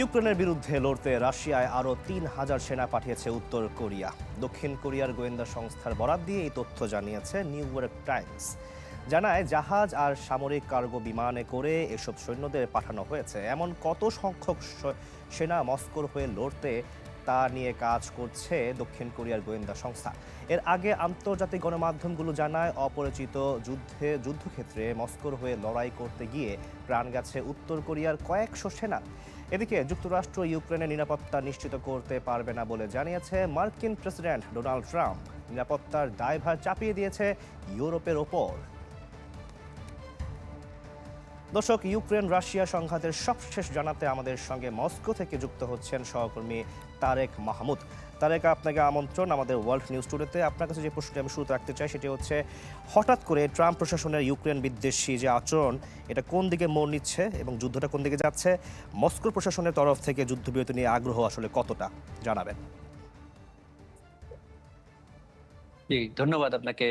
ইউক্রেনের বিরুদ্ধে লড়তে রাশিয়ায় আরও তিন হাজার সেনা পাঠিয়েছে উত্তর কোরিয়া। দক্ষিণ কোরিয়ার গোয়েন্দা সংস্থার বরাত দিয়ে এই তথ্য জানিয়েছে নিউ ইয়র্ক টাইমস। জানায়, জাহাজ আর সামরিক কার্গো বিমানে করে এসব সৈন্যদের পাঠানো হয়েছে। এমন কত সংখ্যক সেনা মস্কোর হয়ে লড়তে তা নিয়ে কাজ করছে দক্ষিণ কোরিয়ার গোয়েন্দা সংস্থা। এর আগে আন্তর্জাতিক গণমাধ্যমগুলো জানায়, অপরিচিত যুদ্ধে যুদ্ধক্ষেত্রে মস্কোর হয়ে লড়াই করতে গিয়ে প্রাণ গেছে উত্তর কোরিয়ার কয়েকশো সেনা। এদিকে যুক্তরাষ্ট্র ইউক্রেনের নিরাপত্তা নিশ্চিত করতে পারবে না বলে জানিয়েছে মার্কিন প্রেসিডেন্ট ডোনাল্ড ট্রাম্প। নিরাপত্তার দায়ভার চাপিয়ে দিয়েছে ইউরোপের ওপর। দর্শক, ইউক্রেন রাশিয়া সংঘাতের সবশেষ জানাতে আমাদের সঙ্গে মস্কো থেকে যুক্ত হচ্ছেন সহকর্মী তারেক মাহমুদ। তারেক, আপনাকে আমন্ত্রণ আমাদের ওয়ার্ল্ড নিউজ টুডেতে। আপনার কাছে যে প্রশ্নটি আমি শুরুতে রাখতে চাই সেটি হচ্ছে, হঠাৎ করে ট্রাম্প প্রশাসনের ইউক্রেন বিদ্বেষী যে আচরণ, এটা কোন দিকে মোড় নিচ্ছে এবং যুদ্ধটা কোন দিকে যাচ্ছে? মস্কো প্রশাসনের তরফ থেকে যুদ্ধবিরতি নিয়ে আগ্রহ আসলে কতটা? জানাবেন। জি, ধন্যবাদ আপনাকে।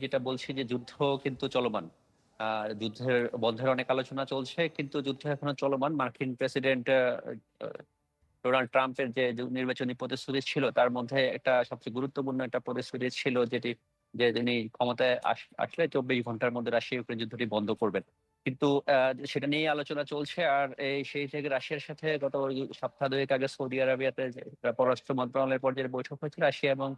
যেটা বলছি যে যুদ্ধ কিন্তু চলমান। যুদ্ধের, বন্ধের অনেক আলোচনা চলছে, কিন্তু যুদ্ধ এখনও চলমান। মার্কিন প্রেসিডেন্ট ডোনাল্ড ট্রাম্পের যে নির্বাচনী প্রতিশ্রুতি ছিল, তার মধ্যে একটা সবচেয়ে গুরুত্বপূর্ণ একটা প্রতিশ্রুতি ছিল, যেটি, যে তিনি ক্ষমতায় আস- আসলে চব্বিশ ঘণ্টার মধ্যে রাশিয়া ইউক্রেন যুদ্ধটি বন্ধ করবেন। কিন্তু সেটা নিয়ে আলোচনা চলছে, আর এই সেই থেকে রাশিয়ার সাথে গত সপ্তাহ দুয়েক আগে সৌদি আরবিয়াতে পররাষ্ট্র মন্ত্রণালয়ের পর্যায়ে বৈঠক হয়েছিল, রাশিয়া এবং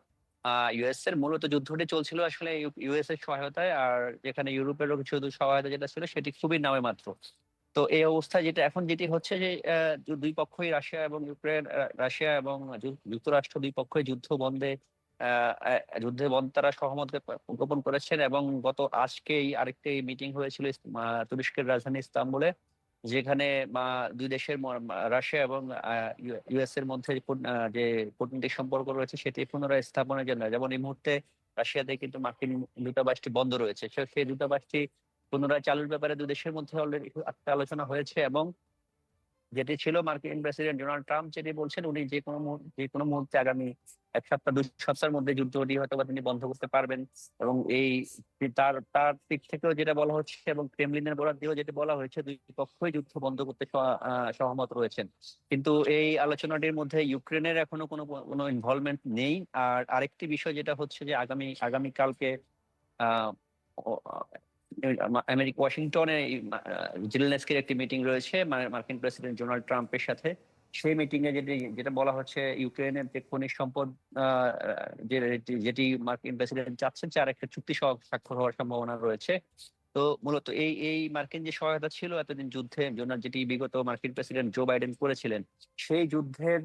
ইউএস এর মূলত যুদ্ধটি চলছিল আসলে ইউএস এর সহায়তায়, আর যেখানে ইউরোপেরও শুধু সহায়তা যেটা ছিল সেটি খুবই নামে মাত্র। তো এই অবস্থায় যেটা, এখন যেটি হচ্ছে যে দুই পক্ষই রাশিয়া এবং ইউক্রেন রাশিয়া এবং যুক্তরাষ্ট্র দুই পক্ষই যুদ্ধ বন্ধে যুদ্ধে বন্ধ তারা সহমত গোপন করেছেন এবং গত আজকেই আরেকটি মিটিং হয়েছিল তুরস্কের রাজধানী ইস্তাম্বুলে। যেখানে দুই দেশের রাশিয়া এবং ইউএস এর মধ্যে যে কূটনৈতিক সম্পর্ক রয়েছে, সেটি পুনরায় স্থাপনের জন্য। যেমন এই মুহূর্তে রাশিয়াতে কিন্তু মার্কিন দূতাবাসটি বন্ধ রয়েছে। সেই দূতাবাসটি পুনরায় চালুর ব্যাপারে দুই দেশের মধ্যে অলরেডি আলোচনা হয়েছে এবং যেটি ছিল মার্কিন প্রেসিডেন্ট ডোনাল্ড ট্রাম্প যেটি বলছেন উনি যে কোনো যে কোনো মুহূর্তে আগামী এক সপ্তাহ দুই সপ্তাহের মধ্যে যুদ্ধটি হয়তো বা তিনি বন্ধ করতে পারবেন। এবং এই তার তার দিক থেকেও যেটা বলা হচ্ছে এবং ক্রেমলিনের বরাদ দিয়েও যেটা বলা হয়েছে দুই পক্ষই যুদ্ধ বন্ধ করতে সহমত রয়েছেন। কিন্তু এই আলোচনাটির মধ্যে ইউক্রেনের এখনও কোনো কোনো ইনভলভমেন্ট নেই। আর আরেকটি বিষয় যেটা হচ্ছে যে আগামী আগামীকালকে আহ, আমেরিকা, ওয়াশিংটনে জিলেনস্কির একটি মিটিং রয়েছে মার্কিন প্রেসিডেন্ট ডোনাল্ড ট্রাম্পের সাথে। সেই মিটিং এ যেটি, যেটা বলা হচ্ছে ইউক্রেনের যে খনিজ সম্পদ যেটি মার্কিন প্রেসিডেন্ট চাচ্ছেন যে আরেকটা চুক্তি স্বাক্ষর হওয়ার সম্ভাবনা রয়েছে। তো মূলত এই এই মার্কিন যে সহায়তা ছিল এতদিন জন্য যেটি বিগত মার্কিন প্রেসিডেন্ট জো বাইডেন করেছিলেন, সেই যুদ্ধের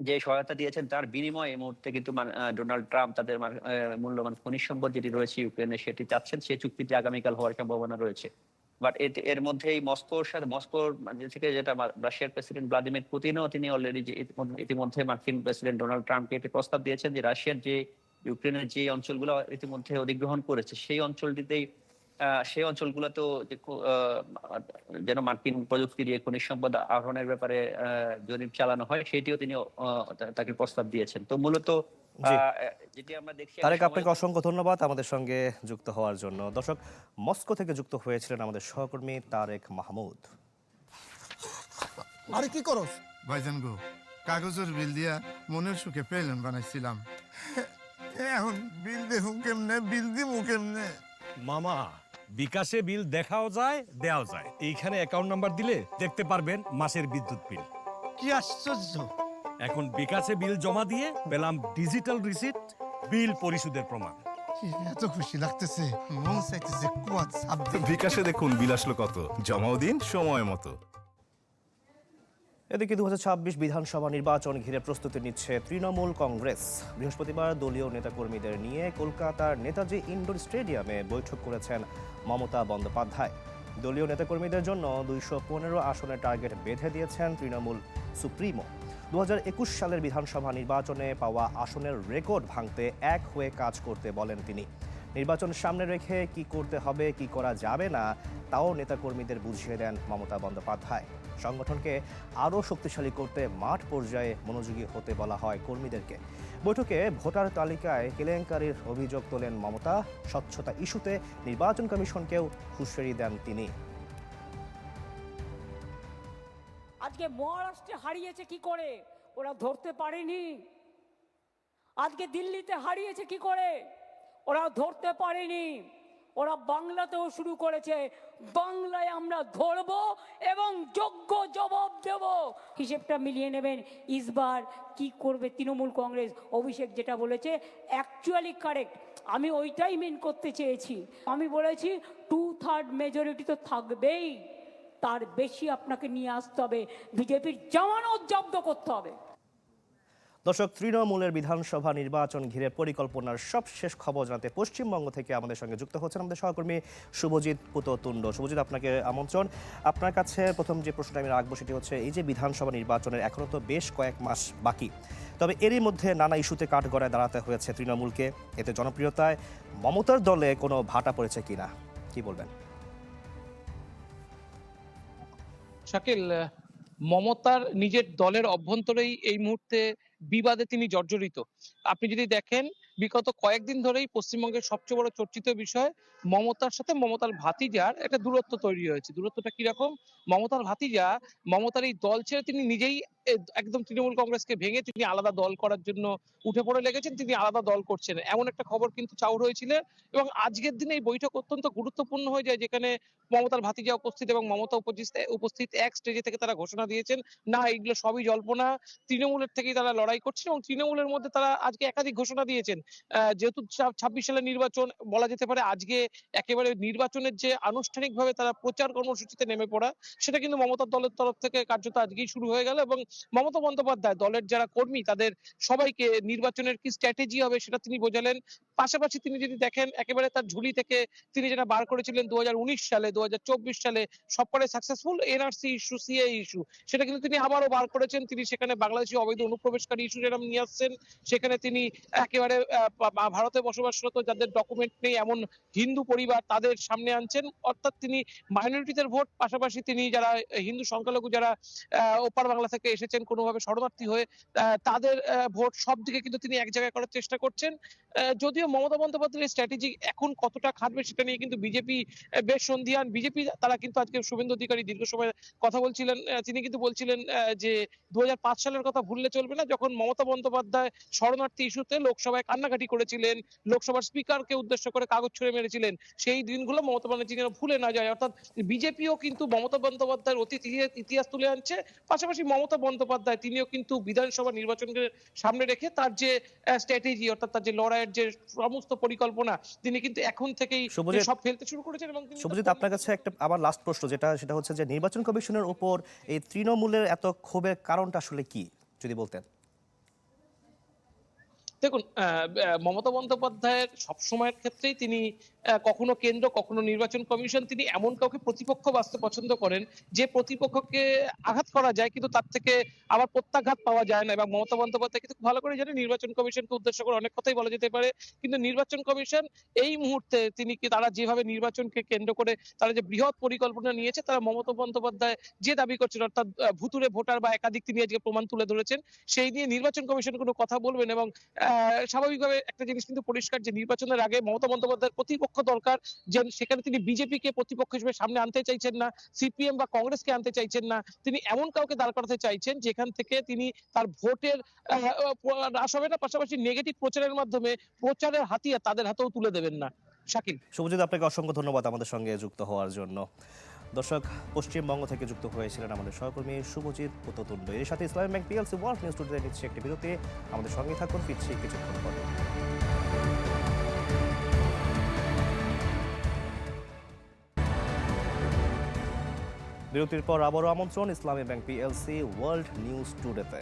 যে সহায়তা দিয়েছেন তার বিনিময়ে এই মুহূর্তে কিন্তু ডোনাল্ড ট্রাম্প তাদের মূল্যবান খনিজ সম্পদ যেটি রয়েছে ইউক্রেনে সেটি চাচ্ছেন সেই চুক্তিটি আগামীকাল হওয়ার সম্ভাবনা রয়েছে। বাট এর মধ্যেই মস্কোর সাথে, মস্কোর থেকে যেটা রাশিয়ার প্রেসিডেন্ট ভ্লাদিমির পুতিনও তিনি অলরেডি ইতিমধ্যে- মার্কিন প্রেসিডেন্ট ডোনাল্ড ট্রাম্পকে একটি প্রস্তাব দিয়েছেন যে রাশিয়ার যে ইউক্রেনের যে অঞ্চলগুলো ইতিমধ্যে অধিগ্রহণ করেছে, সেই অঞ্চলটিতেই সেই অঞ্চলগুলোতেও আহ, যেন মার্কিন প্রযুক্তি দিয়ে খনিজ সম্পদ আহরণের ব্যাপারে আহ, জরিপ চালানো হয় সেটিও তিনি তাকে প্রস্তাব দিয়েছেন। তো মূলত যেটি আমরা দেখছি তারেক আপনাকে অসংখ্য ধন্যবাদ আমাদের সঙ্গে যুক্ত হওয়ার জন্য। দর্শক মস্কো থেকে যুক্ত হয়েছিলেন আমাদের সহকর্মী তারেক মাহমুদ। আরে কি করস? ভাইজান গো কাগজের বিল দিয়া মনের সুখে পেলেন বানাইছিলাম। এখন বিল দেখুন কেমনে? বিল দিমু কেমনে? মামা বিকাশে বিল দেখাও যায় দেওয়াও যায়। এইখানে অ্যাকাউন্ট নাম্বার দিলে দেখতে পারবেন মাসের বিদ্যুৎ বিল। কি আশ্চর্য! এখন বিকাশে বিল জমা দিয়ে পেলাম ডিজিটাল রিসিট বিল পরিশোধের প্রমাণ। এত খুশি লাগতেছে মন চাইতেছে কুয়াত বিকাশে দেখুন বিল আসলো কত জমাও দিন সময় মতো। এদিকে দু হাজার ছাব্বিশ বিধানসভা নির্বাচন ঘিরে প্রস্তুতি নিচ্ছে তৃণমূল কংগ্রেস। বৃহস্পতিবার দলীয় নেতাকর্মীদের নিয়ে কলকাতার নেতাজি ইন্ডোর স্টেডিয়ামে বৈঠক করেছেন মমতা বন্দ্যোপাধ্যায়। দলীয় নেতাকর্মীদের জন্য দুইশো পনেরো আসনের টার্গেট বেঁধে দিয়েছেন তৃণমূল সুপ্রিমো। দু হাজার একুশ সালের বিধানসভা নির্বাচনে পাওয়া আসনের রেকর্ড ভাঙতে এক হয়ে কাজ করতে বলেন তিনি। নির্বাচন সামনে রেখে কি করতে হবে, কি করা যাবে না, তাও নেতাকর্মীদের বুঝিয়ে দেন মমতা বন্দ্যোপাধ্যায়। সংগঠনকে আরও শক্তিশালী করতে মাঠ পর্যায়ে মনোযোগী হতে বলা হয় কর্মীদেরকে। বৈঠকে ভোটার তালিকায় কেলেঙ্কারির অভিযোগ তোলেন মমতা। স্বচ্ছতা ইস্যুতে নির্বাচন কমিশনকেও হুঁশিয়ারি দেন তিনি। আজকে মহারাষ্ট্রে হারিয়েছে কি করে? ওরা ধরতে পারেনি। আজকে দিল্লিতে হারিয়েছে কি করে? ওরা ধরতে পারেনি। ওরা বাংলাতেও শুরু করেছে। বাংলায় আমরা ধরব এবং যোগ্য জবাব দেব। হিসেবটা মিলিয়ে নেবেন। ইসবার কি করবে তৃণমূল কংগ্রেস? অভিষেক যেটা বলেছে অ্যাকচুয়ালি কারেক্ট আমি ওইটাই মেন করতে চেয়েছি। আমি বলেছি টু থার্ড মেজরিটি তো থাকবেই। তার বেশি আপনাকে নিয়ে আসতে হবে। বিজেপির জামানত জব্দ করতে হবে। দর্শক, তৃণমূলের বিধানসভা নির্বাচন ঘিরে পরিকল্পনার সবশেষ খবর জানাতে পশ্চিমবঙ্গ থেকে আমাদের সঙ্গে যুক্ত হচ্ছেন আমাদের সহকর্মী শুভজিৎ পুততুণ্ড শুভজিৎ, আপনাকে আমন্ত্রণ। আপনার কাছে প্রথম যে প্রশ্নটা আমি রাখব সেটি হচ্ছে, এই যে বিধানসভা নির্বাচনের এখনও তো বেশ কয়েক মাস বাকি, তবে এরই মধ্যে নানা ইস্যুতে কাঠগড়ায় দাঁড়াতে হয়েছে তৃণমূলকে। এতে জনপ্রিয়তায় মমতার দলে কোনো ভাটা পড়েছে কিনা, কি বলবেন? শাকিল, মমতার নিজের দলের অভ্যন্তরেই এই মুহূর্তে বিবাদে তিনি জর্জরিত। আপনি যদি দেখেন বিগত কয়েকদিন ধরেই পশ্চিমবঙ্গের সবচেয়ে বড় চর্চিত বিষয় মমতার সাথে মমতার ভাতিজার একটা দূরত্ব তৈরি হয়েছে। দূরত্বটা কীরকম? মমতার ভাতিজা মমতার এই দল ছেড়ে তিনি নিজেই একদম তৃণমূল কংগ্রেসকে ভেঙে তিনি আলাদা দল করার জন্য উঠে পড়ে লেগেছেন, তিনি আলাদা দল করছেন। এমন একটা খবর কিন্তু চাউর হয়েছিল এবং আজকের দিনে এই বৈঠক অত্যন্ত গুরুত্বপূর্ণ হয়ে যায় যেখানে মমতার ভাতিজা উপস্থিত এবং মমতা উপস্থিত উপস্থিত এক স্টেজে থেকে তারা ঘোষণা দিয়েছেন, না, এইগুলো সবই জল্পনা। তৃণমূলের থেকেই তারা লড়াই করছেন এবং তৃণমূলের মধ্যে তারা আজকে একাধিক ঘোষণা দিয়েছেন। যেহেতু ছাব্বিশ সালের নির্বাচন বলা যেতে পারে, আজকে একেবারে নির্বাচনের যে আনুষ্ঠানিকভাবে তারা প্রচার কর্মসূচিতে নেমে পড়া, সেটা কিন্তু মমতার দলের তরফ থেকে কার্যত আজকেই শুরু হয়ে গেল এবং মমতা বন্দ্যোপাধ্যায় দলের যারা কর্মী, তাদের সবাইকে নির্বাচনের কি স্ট্র্যাটেজি হবে সেটা তিনি বোঝালেন। পাশাপাশি তিনি যদি দেখেন, একেবারে তার ঝুলি থেকে তিনি যেটা বার করেছিলেন দু হাজার উনিশ সালে দু হাজার চব্বিশ সালে, সবকটাই successful NRC issue CA issue সেটা কিন্তু তিনি আবারও বার করেছেন। তিনি সেখানে বাংলাদেশি অবৈধ অনুপ্রবেশকারী ইস্যু যেরকম নিয়ে আসছেন, সেখানে তিনি একেবারে ভারতে বসবাসরত যাদের ডকুমেন্ট নেই, এমন হিন্দু পরিবার তাদের সামনে আনছেন। অর্থাৎ তিনি মাইনরিটিদের ভোট পাশাপাশি তিনি যারা হিন্দু সংখ্যালঘু যারা ওপার বাংলা থেকে এসেছেন কোনোভাবে শরণার্থী হয়ে তাদের ভোট সব দিকে কিন্তু তিনি এক জায়গায় করার চেষ্টা করছেন। যদিও মমতা বন্দ্যোপাধ্যায়ের স্ট্র্যাটেজি এখন কতটা খাটবে সেটা নিয়ে কিন্তু বিজেপি বেশ সন্ধিয়ান বিজেপি তারা কিন্তু আজকে শুভেন্দু অধিকারী দীর্ঘ সময় কথা বলছিলেন তিনি কিন্তু বলছিলেন যে দু হাজার পাঁচ সালের কথা ভুললে চলবে না। যখন মমতা বন্দ্যোপাধ্যায় শরণার্থী ইস্যুতে লোকসভায় কান্নাকাটি করেছিলেন লোকসভার স্পিকারকে উদ্দেশ্য করে কাগজ ছুঁড়ে মেরেছিলেন সেই দিনগুলো মমতা ব্যানার্জি যেন ভুলে না যায়। অর্থাৎ বিজেপিও কিন্তু মমতা বন্দ্যোপাধ্যায়ের অতীত ইতিহাস- তুলে আনছে পাশাপাশি মমতা বন্দ্যোপাধ্যায় তিনিও কিন্তু বিধানসভা নির্বাচনকে সামনে রেখে তার যে স্ট্র্যাটেজি অর্থাৎ তার যে লড়াইয়ের যে সমস্ত পরিকল্পনা তিনি কিন্তু এখন থেকেই সব ফেলতে শুরু করেছেন এবং শুভজিৎ আপনার কাছে একটা আবার লাস্ট প্রশ্ন যেটা সেটা হচ্ছে যে নির্বাচন কমিশনের উপর এই তৃণমূলের এত ক্ষোভের কারণটা আসলে কি যদি বলতেন? দেখুন মমতা বন্দ্যোপাধ্যায়ের সবসময়ের ক্ষেত্রেই তিনি কখনো কেন্দ্র, কখনো নির্বাচন কমিশন, তিনি এমন কাউকে প্রতিপক্ষ বাঁচতে পছন্দ করেন যে প্রতিপক্ষকে আঘাত করা যায়, কিন্তু তার থেকে আবার প্রত্যাঘাত পাওয়া যায় না। এবং মমতা বন্দ্যোপাধ্যায় কিন্তু ভালো করে জানে নির্বাচন কমিশনকে উদ্দেশ্য করে অনেক কথাই বলা যেতে পারে, কিন্তু নির্বাচন কমিশন এই মুহূর্তে তিনি কি, তারা যেভাবে নির্বাচনকে কেন্দ্র করে তারা যে বৃহৎ পরিকল্পনা নিয়েছে, তারা মমতা বন্দ্যোপাধ্যায় যে দাবি করছেন, অর্থাৎ ভুতুরে ভোটার বা একাধিক তিনি আজকে প্রমাণ তুলে ধরেছেন, সেই নিয়ে নির্বাচন কমিশন কোনো কথা বলবেন এবং স্বাভাবিকভাবে একটা জিনিস কিন্তু পরিষ্কার যে নির্বাচনের আগে মমতা বন্দ্যোপাধ্যায়ের প্রতিপক্ষ দরকার যে সেখানে তিনি বিজেপিকে প্রতিপক্ষ হিসেবে সামনে আনতে চাইছেন না, সিপিএম বা কংগ্রেসকে আনতে চাইছেন না, তিনি এমন কাউকে দাঁড় করাতে চাইছেন যেখান থেকে তিনি তার ভোটের হ্রাস হবে না, পাশাপাশি নেগেটিভ প্রচারের মাধ্যমে প্রচারের হাতিয়ার তাদের হাতেও তুলে দেবেন না। শাকিল। শুভজিৎ, আপনাকে অসংখ্য ধন্যবাদ আমাদের সঙ্গে যুক্ত হওয়ার জন্য। দর্শক, পশ্চিমবঙ্গ থেকে যুক্ত হয়েছিলেন আমাদের সহকর্মী শুভজিৎ পুততুণ্ড এর সাথে Islami bank PLC world news today নিচ্ছে একটি বিরতি। আমাদের সঙ্গে থাকুন, ফিরছি কিছুক্ষণ পরে। বিরতির পর আবারও আমন্ত্রণ Islami bank PLC world news টুডেতে।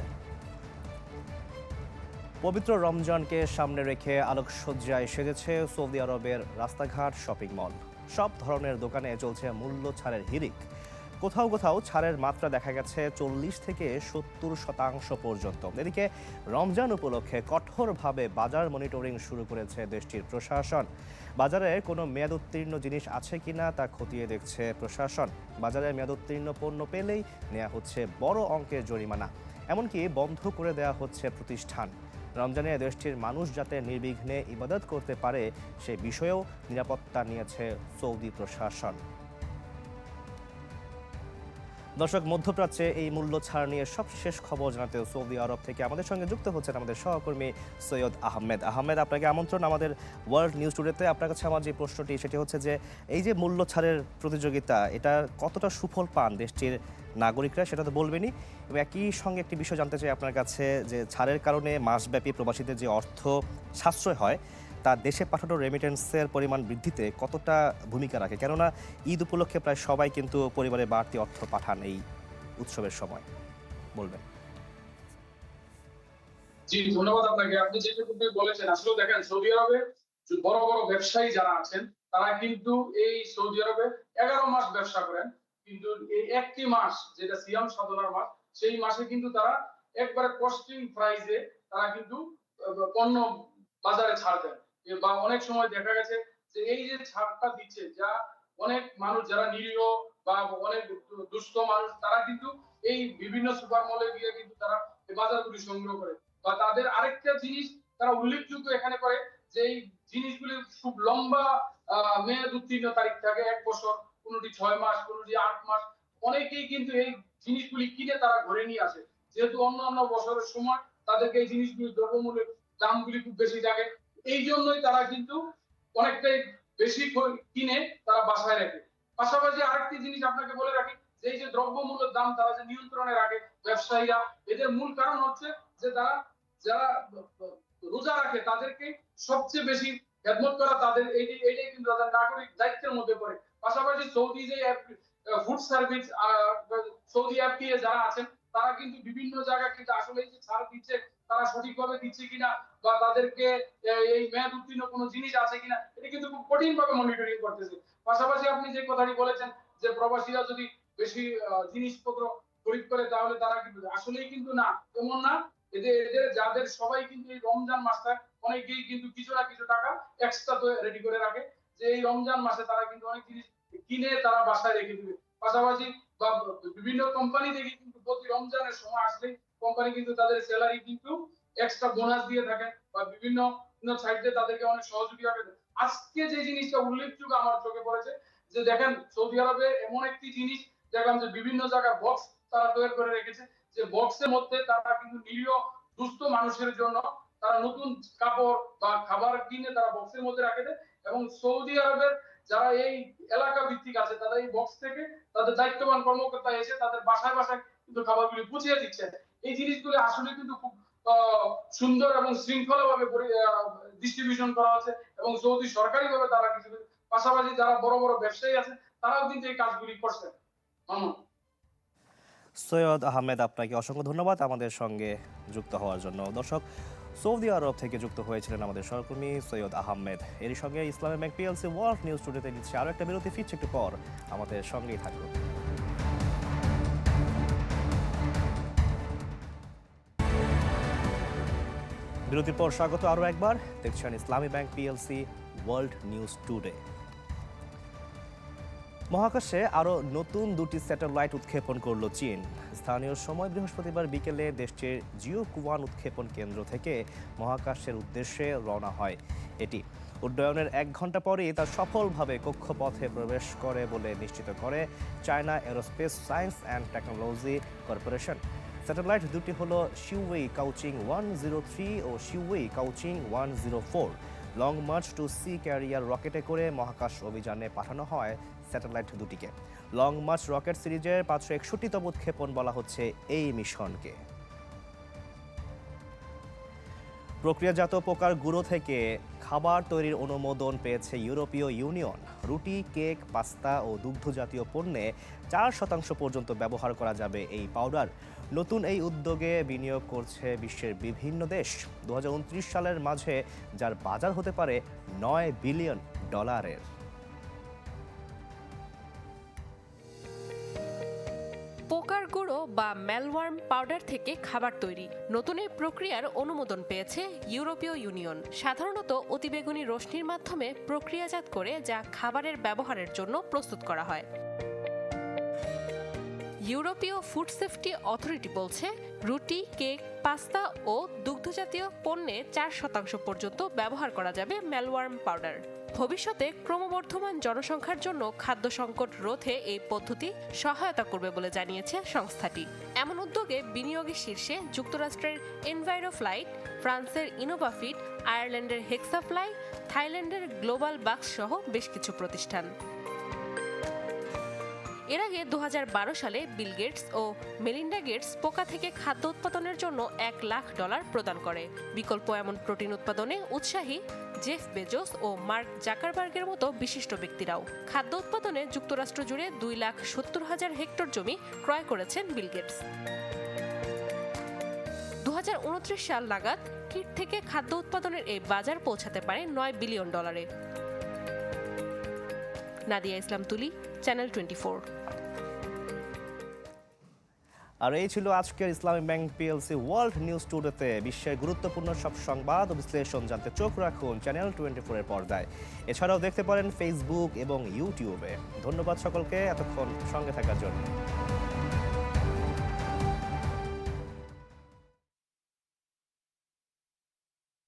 পবিত্র রমজানকে সামনে রেখে আলোকসজ্জায় সেজেছে সৌদি আরবের রাস্তাঘাট শপিং মল। সব ধরনের দোকানে চলছে মূল্য ছাড়ের হিরিক কোথাও কোথাও ছাড়ের মাত্রা দেখা গেছে চল্লিশ থেকে সত্তর শতাংশ পর্যন্ত। এদিকে রমজান উপলক্ষে কঠোরভাবে বাজার মনিটরিং শুরু করেছে দেশটির প্রশাসন। বাজারে কোনো মেয়াদ উত্তীর্ণ জিনিস আছে কিনা তা খতিয়ে দেখছে প্রশাসন। বাজারে মেয়াদ উত্তীর্ণ পণ্য পেলেই নেওয়া হচ্ছে বড় অঙ্কের জরিমানা। এমনকি বন্ধ করে দেওয়া হচ্ছে প্রতিষ্ঠান। রমজানে দেশটির মানুষ যাতে নির্বিঘ্নে ইবাদত করতে পারে সে বিষয়েও নিরাপত্তা নিয়েছে সৌদি প্রশাসন। দর্শক, মধ্যপ্রাচ্যে এই মূল্য ছাড় নিয়ে সবশেষ খবর জানাতে সৌদি আরব থেকে আমাদের সঙ্গে যুক্ত হচ্ছেন আমাদের সহকর্মী সৈয়দ আহমেদ। আহমেদ, আপনাকে আমন্ত্রণ আমাদের ওয়ার্ল্ড নিউজ টুডেতে। আপনার কাছে আমার যে প্রশ্নটি, সেটি হচ্ছে যে, এই যে মূল্য ছাড়ের প্রতিযোগিতা, এটা কতটা সুফল পান দেশটির নাগরিকরা, সেটা তো বলবেনই। এবং একই সঙ্গে একটি বিষয় জানতে চাই আপনার কাছে, যে ছাড়ের কারণে মাসব্যাপী প্রবাসীদের যে অর্থ সাশ্রয় হয় তা দেশে পাঠানো রেমিটেন্সের পরিমাণ বৃদ্ধিতে কতটা ভূমিকা রাখে? কেননা, ঈদ উপলক্ষে প্রায় সবাই কিন্তু পরিবারে বাড়তি অর্থ পাঠান এই উৎসবের সময়। বলবেন। জি, ধন্যবাদ আপনাকে। আপনি যেটুকু বলেছেন আসলে দেখেন, সৌদি আরবে বড় বড় ব্যবসায়ী যারা আছেন, তারা কিন্তু এই সৌদি আরবে এগারো মাস ব্যবসা করেন। কিন্তু এই একটি মাস, যেটা সিয়াম সাধনার মাস, সেই মাসে কিন্তু তারা একবারে কস্টিং প্রাইসে তারা কিন্তু পণ্য বাজারে ছাড় দেন। বা অনেক সময় দেখা গেছে যে এই যে ছাড়টা দিচ্ছে, যা অনেক মানুষ যারা নিরীহ বা অনেক দুস্থ মানুষ, তারা কিন্তু এই বিভিন্ন সুপার মলে গিয়ে কিন্তু তারা বাজারগুলি সংগ্রহ করে। বা তাদের আরেকটা জিনিস তারা উল্লেখযোগ্য এখানে করে যে এই জিনিসগুলি খুব লম্বা মেয়াদ উত্তীর্ণ তারিখ থাকে, এক বছর, কোনোটি ছয় মাস, কোনোটি আট মাস। অনেকেই কিন্তু এই জিনিসগুলি কিনে তারা ঘরে নিয়ে আসে। যেহেতু অন্য অন্য বছরের সময় তাদেরকে এই জিনিসগুলি দ্রব্যমূল্যের দামগুলি খুব বেশি থাকে এই জন্যই তারা কিন্তু অনেকটাই বেশি কিনে তারা বাসায় রাখে। পাশাপাশি আরেকটি জিনিস আপনাকে বলে রাখি, যে এই যে দ্রব্যমূল্যের দাম তারা যে নিয়ন্ত্রণে রাখে ব্যবসায়ীরা, এদের মূল কারণ হচ্ছে যে তারা, যারা রোজা রাখে তাদেরকে সবচেয়ে বেশি খেদমত করা তাদের এইটাই কিন্তু তাদের নাগরিক দায়িত্বের মধ্যে পড়ে। পাশাপাশি সৌদি যে ফুড সার্ভিস সৌদি অ্যাপ দিয়ে যারা আছেন, তারা কিন্তু বিভিন্ন জায়গায় কিন্তু আসলে ছাড় দিচ্ছে তারা সঠিকভাবে দিচ্ছে কিনা বা তাদেরকে এই মেয়াদ উত্তীর্ণ কোনো জিনিস আছে কিনা, এটা কিন্তু খুব কঠিন ভাবে মনিটরিং করতেছে। পাশাপাশি আপনি যে কথাটি বলেছেন যে প্রবাসীরা যদি বেশি জিনিসপত্র খরিদ করে, তাহলে তারা কিন্তু আসলেই কিন্তু না, এমন না। এদের এদের, যাদের সবাই কিন্তু এই রমজান মাসটা অনেকেই কিন্তু কিছু না কিছু টাকা এক্সট্রা তো রেডি করে রাখে। যে এই রমজান মাসে তারা কিন্তু অনেক জিনিস কিনে তারা বাসায় রেখে দিবে। পাশাপাশি বিভিন্ন কোম্পানি থেকে কিন্তু প্রতি রমজানের সময় আসলে কোম্পানি কিন্তু তাদের স্যালারি কিন্তু এক্সট্রা বোনাস দিয়ে থাকে বা বিভিন্ন সাইডে তাদেরকে অনেক সহযোগিতা করে আজকে যে জিনিসটা উল্লেখযোগ্য আমার চোখে পড়েছে, যে দেখেন সৌদি আরবে এমন একটি জিনিস, দেখলাম যে বিভিন্ন জায়গায় বক্স তারা তৈরি করে রেখেছে, যে বক্সের মধ্যে তারা কিন্তু নিরীহ, দুস্থ মানুষের জন্য তারা নতুন কাপড় বা খাবার কিনে তারা বক্সের মধ্যে রাখে দেয় এবং সৌদি আরবের যারা এই এলাকা ভিত্তিক আছে, তারা এই বক্স থেকে তাদের দায়িত্ববান কর্মকর্তা এসে তাদের বাসায় বাসায় কিন্তু খাবারগুলি পৌঁছে দিচ্ছে এই জিনিসগুলি আসলে কিন্তু খুব সুন্দর এবং শৃঙ্খলা ভাবে ডিস্ট্রিবিউশন করা হচ্ছে এবং সৌদি সরকারি ভাবে তারা কিছু পাশাপাশি যারা বড় বড় ব্যবসায়ী আছে, তারাও কিন্তু এই কাজগুলি করছে সৈয়দ আহমেদ, আপনাকে অসংখ্য ধন্যবাদ আমাদের সঙ্গে যুক্ত হওয়ার জন্য। দর্শক সৌদি আরব থেকে যুক্ত হয়েছিলেন আমাদের সহকর্মী সৈয়দ আহমেদ। এর সঙ্গে Islami bank PLC world news টুডেতে নিচ্ছে আরও একটা বিরতি, ফিরছে একটু পর। আমাদের সঙ্গেই থাকুন। বিরতির পর স্বাগত আরও একবার। দেখছেন Islami bank PLC world news today. মহাকাশে আরও নতুন দুটি স্যাটেলাইট উৎক্ষেপণ করল চীন। স্থানীয় সময় বৃহস্পতিবার বিকেলে দেশটির জিও কুয়ান উৎক্ষেপণ কেন্দ্র থেকে মহাকাশের উদ্দেশ্যে রওনা হয় এটি। উড্ডয়নের এক ঘণ্টা পরেই তা সফলভাবে কক্ষপথে প্রবেশ করে বলে নিশ্চিত করে China aerospace science and technology corporation. Satellite দুটি হল শিউওয়েই কাউচিং ওয়ান জিরো থ্রি ও শিউওয়েই কাউচিং one zero four. Long march two C carrier রকেটে করে মহাকাশ অভিযানে পাঠানো হয় স্যাটেলাইট দুটিকে। লং মার্চ রকেট সিরিজের পাঁচশো একষট্টিতম উৎক্ষেপণ বলা হচ্ছে এই মিশনকে। প্রক্রিয়াজাত পোকার গুঁড়ো থেকে খাবার তৈরির অনুমোদন পেয়েছে ইউরোপীয় ইউনিয়ন। রুটি, কেক, পাস্তা ও দুগ্ধজাতীয় পণ্যে চার শতাংশ পর্যন্ত ব্যবহার করা যাবে এই পাউডার। নতুন এই উদ্যোগে বিনিয়োগ করছে বিশ্বের বিভিন্ন দেশ। দু হাজার উনত্রিশ সালের মাঝে যার বাজার হতে পারে নয় বিলিয়ন ডলারের। বা ম্যালওয়ার্ম পাউডার থেকে খাবার তৈরি। নতুন এই প্রক্রিয়ার অনুমোদন পেয়েছে ইউরোপীয় ইউনিয়ন। সাধারণত অতিবেগুনি রশ্মির মাধ্যমে প্রক্রিয়াজাত করে যা খাবারের ব্যবহারের জন্য প্রস্তুত করা হয়। ইউরোপীয় ফুড সেফটি অথরিটি বলছে, রুটি, কেক, পাস্তা ও দুগ্ধজাতীয় পণ্যে চার শতাংশ পর্যন্ত ব্যবহার করা যাবে মেলওয়ার্ম পাউডার। ভবিষ্যতে ক্রমবর্ধমান জনসংখ্যার জন্য খাদ্য সংকট রোধে এই পদ্ধতি সহায়তা করবে বলে জানিয়েছে সংস্থাটি। এমন উদ্যোগে বিনিয়োগের শীর্ষে যুক্তরাষ্ট্রের এনভাইরোফ্লাইট ফ্রান্সের ইনোভাফিট আয়ারল্যান্ডের হেক্সাফ্লাই থাইল্যান্ডের গ্লোবাল বাক্স সহ বেশ কিছু প্রতিষ্ঠান। এর আগে দু হাজার বারো সালে বিল গেটস ও মেলিন্ডা গেটস পোকা থেকে খাদ্য উৎপাদনের জন্য এক লাখ ডলার প্রদান করে। বিকল্প এমন প্রোটিন উৎপাদনে উৎসাহী জেফ বেজোস ও মার্ক জাকারবার্গের মতো বিশিষ্ট ব্যক্তিরাও। খাদ্য উৎপাদনে যুক্তরাষ্ট্র জুড়ে দুই লাখ সত্তর হাজার হেক্টর জমি ক্রয় করেছেন বিল গেটস। দু হাজার উনত্রিশ সাল নাগাদ কিট থেকে খাদ্য উৎপাদনের এই বাজার পৌঁছাতে পারে নয় বিলিয়ন ডলারে। নাদিয়া ইসলাম তুলি চ্যানেল টোয়েন্টি আর এই ছিল আজকের Islami bank PLC world news টুডেতে। বিশ্বের গুরুত্বপূর্ণ সব সংবাদ ও বিশ্লেষণ জানতে চোখ রাখুন চ্যানেল টোয়েন্টি ফোরের পর্দায়। এছাড়াও দেখতে পারেন ফেসবুক এবং ইউটিউবে ধন্যবাদ সকলকে, এতক্ষণ সঙ্গে থাকার জন্য।